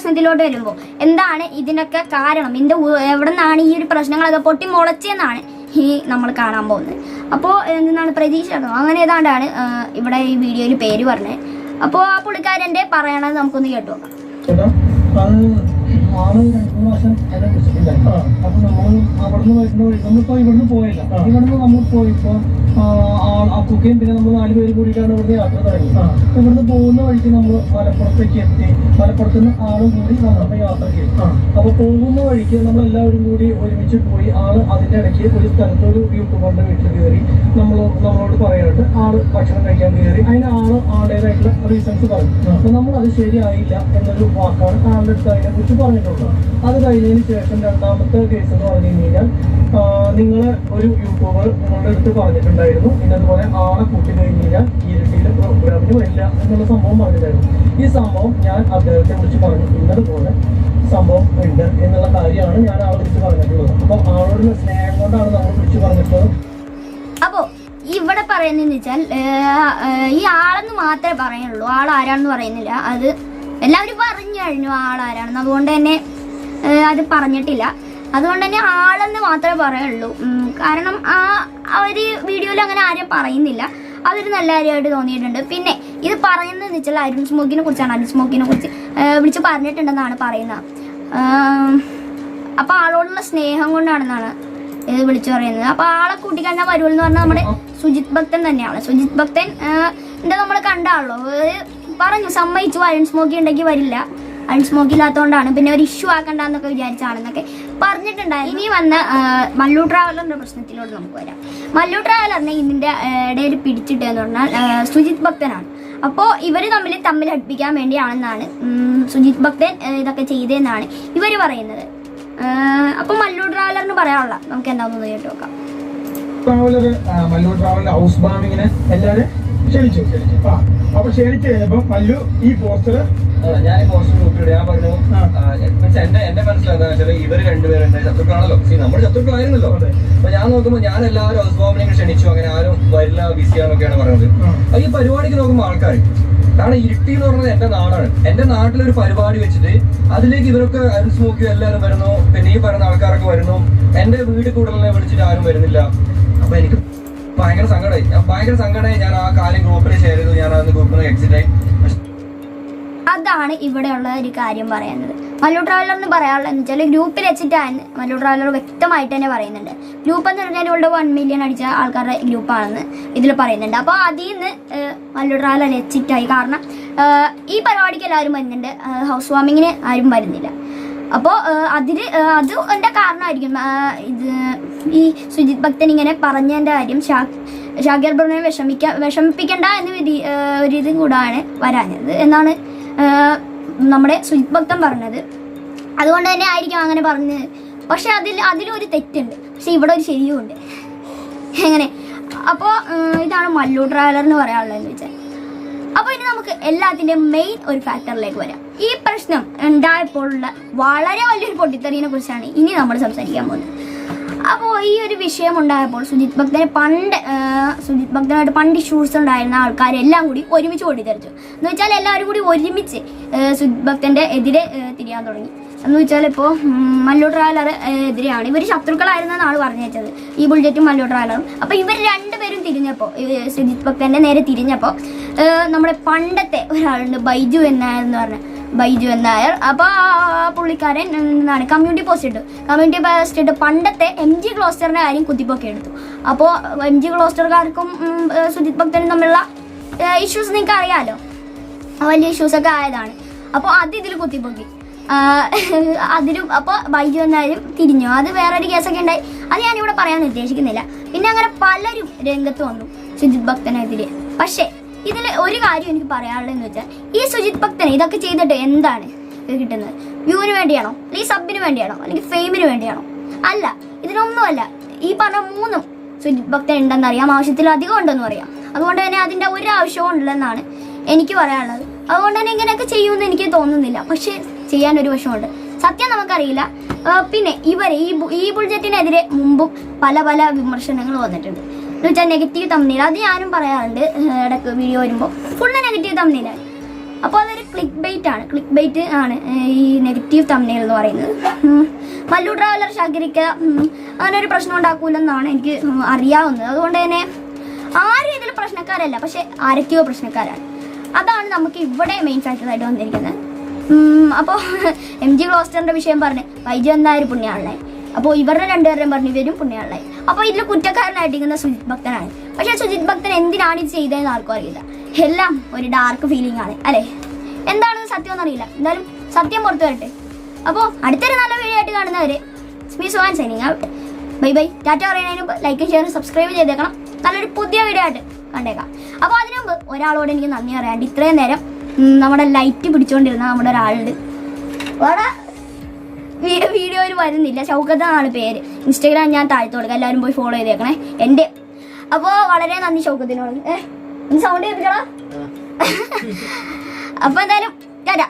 പ്രശ്നത്തിലോട്ട് വരുമ്പോൾ എന്താണ് ഇതിനൊക്കെ കാരണം? ഇതിന്റെ എവിടെ നിന്നാണ് ഈ ഒരു പ്രശ്നങ്ങളൊക്കെ പൊട്ടി മുളച്ചെന്നാണ് ഈ നമ്മൾ കാണാൻ പോകുന്നത്. അപ്പോൾ എന്താണ് പ്രതീക്ഷ അങ്ങനെ ഏതാണ്ടാണ് ഇവിടെ ഈ വീഡിയോയിൽ പേര് പറഞ്ഞത്. അപ്പോൾ ആ പുള്ളിക്കാരന്റെ പറയണത് നമുക്കൊന്ന് കേട്ടു നോക്കാം. ആൾ രണ്ടു മൂന്ന് വർഷം വിളിച്ചിട്ടുണ്ടായിരുന്നു അപ്പൊ നമ്മൾ അവിടുന്ന് വരുന്ന വഴി നമ്മളിപ്പോ ഇവിടുന്ന് പോയില്ല ഇവിടുന്ന് നമ്മൾ പോയിപ്പോ കുക്കയും പിന്നെ നമ്മൾ നാല് പേര് കൂടിയിട്ടാണ് ഇവിടുന്ന് യാത്ര തുടങ്ങി ഇവിടുന്ന് പോകുന്ന വഴിക്ക് നമ്മൾ മലപ്പുറത്തേക്ക് എത്തി മലപ്പുറത്ത് നിന്ന് ആളും കൂടി നമ്മുടെ യാത്ര ചെയ്തു അപ്പൊ പോകുന്ന വഴിക്ക് നമ്മൾ എല്ലാവരും കൂടി ഒരുമിച്ച് പോയി ആൾ അതിന്റെ ഇടയ്ക്ക് ഒരു സ്ഥലത്ത് ഒരു യൂട്യൂബറിന്റെ വീട്ടിൽ കയറി നമ്മൾ നമ്മളോട് പറയാനുണ്ട് ആൾ ഭക്ഷണം കഴിക്കാൻ കയറി അതിന് ആൾ ആളുടേതായിട്ടുള്ള റീസൺസ് പറഞ്ഞു അപ്പൊ നമ്മൾ അത് ശരിയായില്ല എന്നൊരു വാക്കാണ് ആളുടെ അടുത്ത് അതിനെ കുറിച്ച് പറഞ്ഞിട്ടുള്ളത് അത് കഴിഞ്ഞതിന് ശേഷം രണ്ടാമത്തെ കേസ് എന്ന് പറഞ്ഞു കഴിഞ്ഞാൽ നിങ്ങൾ ഒരു യൂട്യൂബർ നിങ്ങളുടെ അടുത്ത് പറഞ്ഞിട്ടുണ്ടായിരുന്നു. ഇന്നതുപോലെ ആളെ കൂട്ടി കഴിഞ്ഞു കഴിഞ്ഞാൽ ഇരട്ടിയിലെ പ്രോഗ്രാമിന് വരില്ല എന്നുള്ള സംഭവം പറഞ്ഞിട്ടുണ്ടായിരുന്നു. ഈ സംഭവം ഞാൻ അദ്ദേഹത്തെ കുറിച്ച് പറഞ്ഞു. ഇന്നതുപോലെ സംഭവം ഉണ്ട് എന്നുള്ള കാര്യമാണ് ഞാൻ ആളെ കുറിച്ച് പറഞ്ഞിട്ടുള്ളത്. അപ്പൊ ആളോടുള്ള സ്നേഹം കൊണ്ടാണ് നമ്മൾ വിളിച്ച് പറഞ്ഞിട്ടുള്ളത്. അപ്പോൾ ഇവിടെ പറയുന്നതെന്ന് വെച്ചാൽ ഈ ആളെന്ന് മാത്രമേ പറയുള്ളൂ. ആൾ ആരാണെന്ന് പറയുന്നില്ല. അത് എല്ലാവരും പറഞ്ഞു കഴിഞ്ഞു ആളാരാണെന്ന്. ആരാണെന്ന് അതുകൊണ്ട് തന്നെ അത് പറഞ്ഞിട്ടില്ല. അതുകൊണ്ട് തന്നെ ആളെന്ന് മാത്രമേ പറയുള്ളൂ. കാരണം ആ അവർ വീഡിയോയിൽ അങ്ങനെ ആരും പറയുന്നില്ല. അതൊരു നല്ല കാര്യമായിട്ട് തോന്നിയിട്ടുണ്ട്. പിന്നെ ഇത് പറയുന്നതെന്ന് വെച്ചാൽ അരുൺ സ്മോക്കിനെ കുറിച്ചാണ്. അരുൺ സ്മോക്കിനെ കുറിച്ച് വിളിച്ച് പറഞ്ഞിട്ടുണ്ടെന്നാണ് പറയുന്നത്. അപ്പോൾ ആളോടുള്ള സ്നേഹം കൊണ്ടാണെന്നാണ് ഇത് വിളിച്ചു പറയുന്നത്. അപ്പോൾ ആളെ കൂട്ടിക്കഴിഞ്ഞാൽ വരുമെന്ന് പറഞ്ഞാൽ നമ്മുടെ സുജിത് ഭക്തൻ തന്നെയാണ്. സുജിത് ഭക്തൻ എന്താ നമ്മൾ കണ്ട ആളോ? പറഞ്ഞു സമ്മതിച്ചു അയൺ സ്മോക്കി ഉണ്ടെങ്കിൽ വരില്ല. അൺസ്മോക്കി ഇല്ലാത്തതുകൊണ്ടാണ് പിന്നെ ഒരു ഇഷ്യൂ ആക്കണ്ടെന്നൊക്കെ വിചാരിച്ചാണെന്നൊക്കെ പറഞ്ഞിട്ടുണ്ടായിരുന്നു. ഇനി വന്ന മല്ലു ട്രാവലറിന്റെ പ്രശ്നത്തിലോട്ട് നമുക്ക് വരാം. മല്ലു ട്രാവലറിനെ ഇതിന്റെ ഇടയിൽ ഇടയിൽ പിടിച്ചിട്ടെന്ന് പറഞ്ഞാൽ സുജിത് ഭക്തനാണ്. അപ്പോൾ ഇവർ തമ്മിൽ തമ്മിൽ അടുപ്പിക്കാൻ വേണ്ടിയാണെന്നാണ് സുജിത് ഭക്തൻ ഇതൊക്കെ ചെയ്തതെന്നാണ് ഇവർ പറയുന്നത്. അപ്പോൾ അപ്പൊ മല്ലു ട്രാവലറിന് പറയാനുള്ള നമുക്ക് എന്താണെന്ന് കേട്ട് നോക്കാം. ഹൗസ് ബാമിങ്ങിന് എല്ലാരും ക്ഷണിച്ചു ആ അപ്പൊ ക്ഷണിച്ചു കഴിഞ്ഞപ്പോ മല്ലു ഈ പോസ്റ്റർ ഞാൻ ഈ പോസ്റ്റർ നോക്കിയിട്ട് ഞാൻ പറഞ്ഞു എന്റെ എന്റെ മനസ്സിലെന്താ വെച്ചാൽ ഇവർ രണ്ടുപേരുണ്ട് ശത്രുക്കളാണല്ലോ. സി നമ്മുടെ ശത്രുക്കളായിരുന്നല്ലോ. അപ്പൊ ഞാൻ നോക്കുമ്പോ ഞാൻ എല്ലാവരും ഹൗസ് വാമിനെ ക്ഷണിച്ചു. അങ്ങനെ ആരും വരില്ല ബിസിയാന്നൊക്കെയാണ് പറയുന്നത്. അപ്പൊ ഈ പരിപാടിക്ക് നോക്കുമ്പോൾ ആൾക്കാർ കാരണം ഇരുട്ടി എന്ന് പറഞ്ഞത് എന്റെ നാടാണ്. എന്റെ നാട്ടിലൊരു പരിപാടി വെച്ചിട്ട് അതിലേക്ക് ഇവരൊക്കെ അരുൺ സ്മോക്കി എല്ലാവരും വരുന്നു. പിന്നെ ഈ പറയുന്ന ആൾക്കാരൊക്കെ വരുന്നു. എന്റെ വീട് കൂടുതലെ വിളിച്ചിട്ട് ആരും വരുന്നില്ല. അപ്പൊ എനിക്ക് ഭയങ്കര സങ്കടമായി ഞാൻ ഭയങ്കര സങ്കടമായി ഞാൻ ആ കാര്യം ഗ്രൂപ്പിൽ ഷെയർ ചെയ്തു. ഞാൻ അന്ന് ഗ്രൂപ്പിൽ എക്സിറ്റ് ആയി. അതാണ് ഇവിടെയുള്ള ഒരു കാര്യം പറയുന്നത്. മല്ലു ട്രാവലറിന് പറയാനുള്ളത് എന്ന് വെച്ചാൽ ഗ്രൂപ്പിൽ വെച്ചിട്ടാണ് മല്ലു ട്രാവലർ വ്യക്തമായിട്ട് തന്നെ പറയുന്നുണ്ട്. ഗ്രൂപ്പ് എന്ന് പറഞ്ഞാൽ ഇവിടെ വൺ മില്യൺ അടിച്ച ആൾക്കാരുടെ ഗ്രൂപ്പാണെന്ന് ഇതിൽ പറയുന്നുണ്ട്. അപ്പോൾ അതിൽ നിന്ന് മല്ലു ട്രാവലർ വെച്ചിട്ടായി കാരണം ഈ പരിപാടിക്ക് എല്ലാവരും വരുന്നുണ്ട്. ഹൗസ് വാമിങ്ങിന് ആരും വരുന്നില്ല. അപ്പോൾ അതിൽ അത് എന്റെ കാരണമായിരിക്കും. ഇത് ഈ സുജിത് ഭക്തൻ ഇങ്ങനെ പറഞ്ഞതിന്റെ കാര്യം ഷാക്കിർ ബ്രഹ്മനെ വിഷമിക്ക വിഷമിപ്പിക്കണ്ട എന്ന് വിധി ഒരു ഇതും കൂടാണ് വരാഞ്ഞത്. എന്നാണ് നമ്മുടെ സുജിത് ഭക്തൻ പറഞ്ഞത്. അതുകൊണ്ട് തന്നെ ആയിരിക്കും അങ്ങനെ പറഞ്ഞത് പക്ഷെ അതിൽ അതിലൊരു തെറ്റുണ്ട്. പക്ഷെ ഇവിടെ ഒരു ശരിയുമുണ്ട് എങ്ങനെ? അപ്പോ ഇതാണ് മല്ലു ട്രാവലർ എന്ന് പറയാനുള്ളതെന്ന് വെച്ചാൽ. അപ്പോൾ ഇനി നമുക്ക് എല്ലാത്തിന്റെയും മെയിൻ ഒരു ഫാക്ടറിലേക്ക് വരാം. ഈ പ്രശ്നം ഉണ്ടായപ്പോഴുള്ള വളരെ വലിയൊരു പൊട്ടിത്തെറിയെ കുറിച്ചാണ് ഇനി നമ്മൾ സംസാരിക്കാൻ പോകുന്നത്. അപ്പോൾ ഈ ഒരു വിഷയം ഉണ്ടായപ്പോൾ സുജിത് ഭക്തനെ പണ്ട് സുജിത് ഭക്തനായിട്ട് പണ്ട് ഇഷ്യൂസ് ഉണ്ടായിരുന്ന ആൾക്കാരെല്ലാം കൂടി ഒരുമിച്ച് പൊട്ടിത്തെറിച്ചു. എന്ന് വെച്ചാൽ എല്ലാവരും കൂടി ഒരുമിച്ച് സുജിത് ഭക്തന്റെ എതിരെ തിരിയാൻ തുടങ്ങി. എന്ന് വെച്ചാൽ ഇപ്പോൾ മല്ലു ട്രാവലർ എതിരെയാണ്. ഇവർ ശത്രുക്കളായിരുന്നാണ് ആൾ പറഞ്ഞു വെച്ചത് ഈ ബുള്ളറ്റും മല്ലു ട്രാവലറും. അപ്പോൾ ഇവർ രണ്ടുപേരും തിരിഞ്ഞപ്പോൾ സുജിത് ഭക്തന്റെ നേരെ തിരിഞ്ഞപ്പോൾ നമ്മുടെ പണ്ടത്തെ ഒരാളുണ്ട് ബൈജു എന്നായെന്ന് പറഞ്ഞ. ബൈജു എന്നായർ അപ്പോൾ ആ പുള്ളിക്കാരൻ എന്താണ് കമ്മ്യൂണിറ്റി പോസ്റ്റ് ഇട്ടു. കമ്മ്യൂണിറ്റി പോസ്റ്റ് ഇട്ട് പണ്ടത്തെ എം ജി ക്ലോസ്റ്ററിന്റെ കാര്യം കുത്തിപ്പൊക്കെ എടുത്തു. അപ്പോൾ എം ജി ക്ലോസ്റ്റർക്കാർക്കും സുജിത് ഭക്തനും തമ്മിലുള്ള ഇഷ്യൂസ് നിങ്ങൾക്ക് അറിയാമല്ലോ വലിയ ഇഷ്യൂസൊക്കെ ആയതാണ്. അപ്പോൾ അത് ഇതിൽ കുത്തിപ്പൊക്കി. അതിലും അപ്പോൾ ബൈജു എന്നാലും തിരിഞ്ഞു. അത് വേറൊരു കേസൊക്കെ ഉണ്ടായി. അത് ഞാനിവിടെ പറയാൻ ഉദ്ദേശിക്കുന്നില്ല. പിന്നെ അങ്ങനെ പലരും രംഗത്ത് വന്നു സുജിത് ഭക്തനെതിരെ. പക്ഷേ ഇതിൽ ഒരു കാര്യം എനിക്ക് പറയാനുള്ളതെന്ന് വെച്ചാൽ ഈ സുജിത് ഭക്തനെ ഇതൊക്കെ ചെയ്തിട്ട് എന്താണ് കിട്ടുന്നത്? വ്യൂവിന് വേണ്ടിയാണോ? അല്ലെങ്കിൽ സബിന് വേണ്ടിയാണോ? അല്ലെങ്കിൽ ഫെയിമിന് വേണ്ടിയാണോ? അല്ല ഇതിനൊന്നുമല്ല. ഈ പറഞ്ഞ മൂന്നും സുജിത് ഭക്തൻ ഉണ്ടെന്ന് അറിയാം. ആവശ്യത്തിലധികം ഉണ്ടെന്ന് അറിയാം. അതുകൊണ്ട് തന്നെ അതിന്റെ ഒരു ആവശ്യവും ഉണ്ടെന്നാണ് എനിക്ക് പറയാനുള്ളത്. അതുകൊണ്ട് തന്നെ ഇങ്ങനെയൊക്കെ ചെയ്യുമെന്ന് എനിക്ക് തോന്നുന്നില്ല. പക്ഷേ ചെയ്യാൻ ഒരു വശമുണ്ട്. സത്യം നമുക്കറിയില്ല. പിന്നെ ഇവർ ഈ ഈ ബുൾജറ്റിനെതിരെ മുമ്പും പല പല വിമർശനങ്ങൾ വന്നിട്ടുണ്ട്. എന്ന് വെച്ചാൽ നെഗറ്റീവ് തമ്മിൽ അത് ഞാനും പറയാറുണ്ട് ഇടയ്ക്ക് വീഡിയോ വരുമ്പോൾ ഫുള്ള് നെഗറ്റീവ് തമ്മിലാണ് അപ്പോൾ അതൊരു ക്ലിക്ക് ബൈറ്റ് ആണ്. ക്ലിക്ക് ബൈറ്റ് ആണ് ഈ നെഗറ്റീവ് തമ്മിൽ എന്ന് പറയുന്നത്. മല്ലു ട്രാവലർ ശാഖരിക്ക അങ്ങനെ ഒരു പ്രശ്നം ഉണ്ടാക്കൂലെന്നാണ് എനിക്ക് അറിയാവുന്നത്. അതുകൊണ്ട് തന്നെ ആരും ഇതിൽ പ്രശ്നക്കാരല്ല പക്ഷെ ആരൊക്കെയോ പ്രശ്നക്കാരാണ്. അതാണ് നമുക്ക് ഇവിടെ മെയിൻ ഫാക്ടറായിട്ട് വന്നിരിക്കുന്നത്. അപ്പോൾ എം ജി ഗ്ലോസ്റ്ററിന്റെ വിഷയം പറഞ്ഞ് വൈജു എന്തായാലും പുണ്യാളനായി. അപ്പോൾ ഇവരുടെ രണ്ടുപേരുടെയും പറഞ്ഞു ഇവരും പുണ്യാളായി. അപ്പോൾ ഇതിൽ കുറ്റക്കാരനായിട്ടിരിക്കുന്ന സുജിത് ഭക്തനാണ്. പക്ഷേ സുജിത് ഭക്തൻ എന്തിനാണ് ഇത് ചെയ്തതെന്ന് ആർക്കും അറിയില്ല. എല്ലാം ഒരു ഡാർക്ക് ഫീലിംഗ് ആണ് അല്ലേ? എന്താണ് സത്യം എന്നറിയില്ല എന്തായാലും സത്യം പുറത്തു വരട്ടെ. അപ്പോൾ അടുത്തൊരു നല്ല വീഡിയോ ആയിട്ട് കാണുന്നവരെ സ്മീ and signing out bye bye Tata പറയുന്നതിന് മുമ്പ് ലൈക്കും ഷെയറും സബ്സ്ക്രൈബ് ചെയ്തേക്കണം. നല്ലൊരു പുതിയ വീഡിയോ ആയിട്ട് കണ്ടേക്കാം. അപ്പോൾ അതിനു മുമ്പ് ഒരാളോട് എനിക്ക് നന്ദി പറയാണ്ട് ഇത്രയും നേരം നമ്മുടെ ലൈറ്റ് പിടിച്ചുകൊണ്ടിരുന്ന നമ്മുടെ ഒരാളുണ്ട്. വീട്. വീഡിയോയിൽ വരുന്നില്ല. ഷൗക്കത്ത് എന്നാണ് പേര്. ഇൻസ്റ്റാഗ്രാം ഞാൻ താഴ്ത്തു കൊടുക്കാം. എല്ലാവരും പോയി ഫോളോ ചെയ്തേക്കണേ. എന്റെ അപ്പോൾ വളരെ നന്ദി ഷൗക്കത്തിനോട്. ഏഹ് സൗണ്ട് കേൾപ്പിച്ചോളാം അപ്പോൾ എന്തായാലും ടാറ്റ.